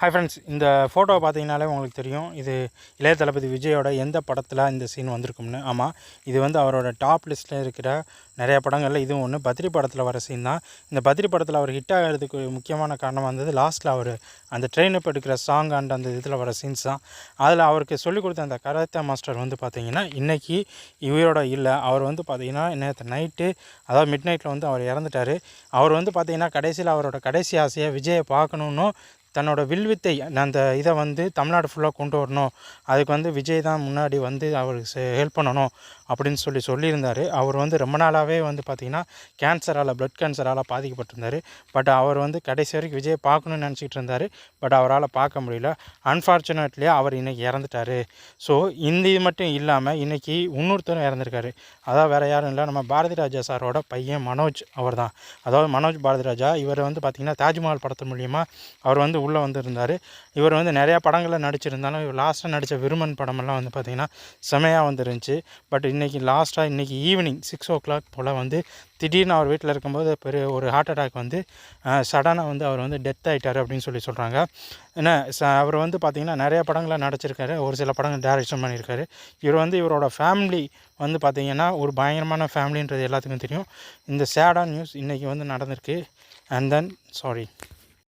Hi friends இந்த ஃபோட்டோவை பார்த்தீங்கனாலே உங்களுக்கு தெரியும். இது இளைய தளபதி விஜயோட எந்த படத்தில் இந்த சீன் வந்திருக்கும்னு. ஆமாம் இது வந்து அவரோட டாப் லிஸ்ட்டில் இருக்கிற நிறைய படங்களில் இதுவும் ஒன்று பத்ரி படத்தில் வர சீன் தான். இந்த பத்ரி படத்தில் அவர் ஹிட் ஆகிறதுக்கு முக்கியமான காரணம் வந்தது லாஸ்ட்டில் அவர் அந்த ட்ரெயின் இப்போ எடுக்கிற சாங் அண்ட் அந்த இதில் வர சீன்ஸ் தான். அதில் அவருக்கு சொல்லிக் கொடுத்த அந்த கராத்தே மாஸ்டர் வந்து பார்த்திங்கன்னா இன்றைக்கி இவரோட இல்லை. அவர் வந்து பார்த்தீங்கன்னா நேற்று நைட்டு அதாவது மிட் நைட்டில் வந்து அவர் இறந்துட்டார். அவர் வந்து பார்த்திங்கன்னா கடைசியில் அவரோட கடைசி ஆசையை விஜயை பார்க்கணுன்னு தன்னோட வில்வித்தை அந்த இதை வந்து தமிழ்நாடு ஃபுல்லாக கொண்டு வரணும். அதுக்கு வந்து விஜய் தான் முன்னாடி வந்து அவருக்கு ஹெல்ப் பண்ணணும் அப்படின்னு சொல்லி சொல்லியிருந்தார். அவர் வந்து ரொம்ப நாளாகவே வந்து பார்த்திங்கன்னா கேன்சரால் ப்ளட் கேன்சரால் பாதிக்கப்பட்டிருந்தார். பட் அவர் வந்து கடைசி வரைக்கும் விஜய் பார்க்கணுன்னு நினச்சிக்கிட்டு இருந்தார். பட் அவரால் பார்க்க முடியல. அன்ஃபார்ச்சுனேட்லி அவர் இன்றைக்கி இறந்துட்டார். ஸோ இந்த இது மட்டும் இல்லாமல் இன்றைக்கி இன்னொருத்தரும் இறந்துருக்காரு. அதான் வேறு யாரும் இல்லை. நம்ம பாரதி ராஜா சாரோட பையன் மனோஜ் அவர் தான் அதாவது மனோஜ் பாரதி ராஜா இவர் வந்து பார்த்திங்கன்னா தாஜ்மஹால் படத்து மூலியமாக அவர் வந்து உள்ளே வந்திருந்தார் இவர் வந்து நிறையா படங்களில் நடிச்சிருந்தாலும் இவர் லாஸ்ட்டாக நடித்த விருமன் படமெல்லாம் வந்து பார்த்திங்கன்னா செமையாக வந்துருந்துச்சு பட் இன்றைக்கி லாஸ்ட்டாக இன்றைக்கி ஈவினிங் சிக்ஸ் ஓ கிளாக் போல் வந்து திடீர்னு அவர் வீட்டில் இருக்கும்போது பெரிய ஒரு ஹார்ட் அட்டாக் வந்து சடனாக வந்து அவர் வந்து டெத் ஆகிட்டார் அப்படின்னு சொல்லி சொல்கிறாங்க ஏன்னா ச அவர் வந்து பார்த்திங்கன்னா நிறைய படங்களில் நடிச்சிருக்காரு. ஒரு சில படங்கள் டேரக்ஷன் பண்ணியிருக்காரு. இவர் வந்து இவரோட ஃபேமிலி வந்து பார்த்திங்கன்னா ஒரு பயங்கரமான ஃபேமிலின்றது எல்லாத்துக்கும் தெரியும். இந்த சேடான நியூஸ் இன்றைக்கி வந்து நடந்திருக்கு. And then sorry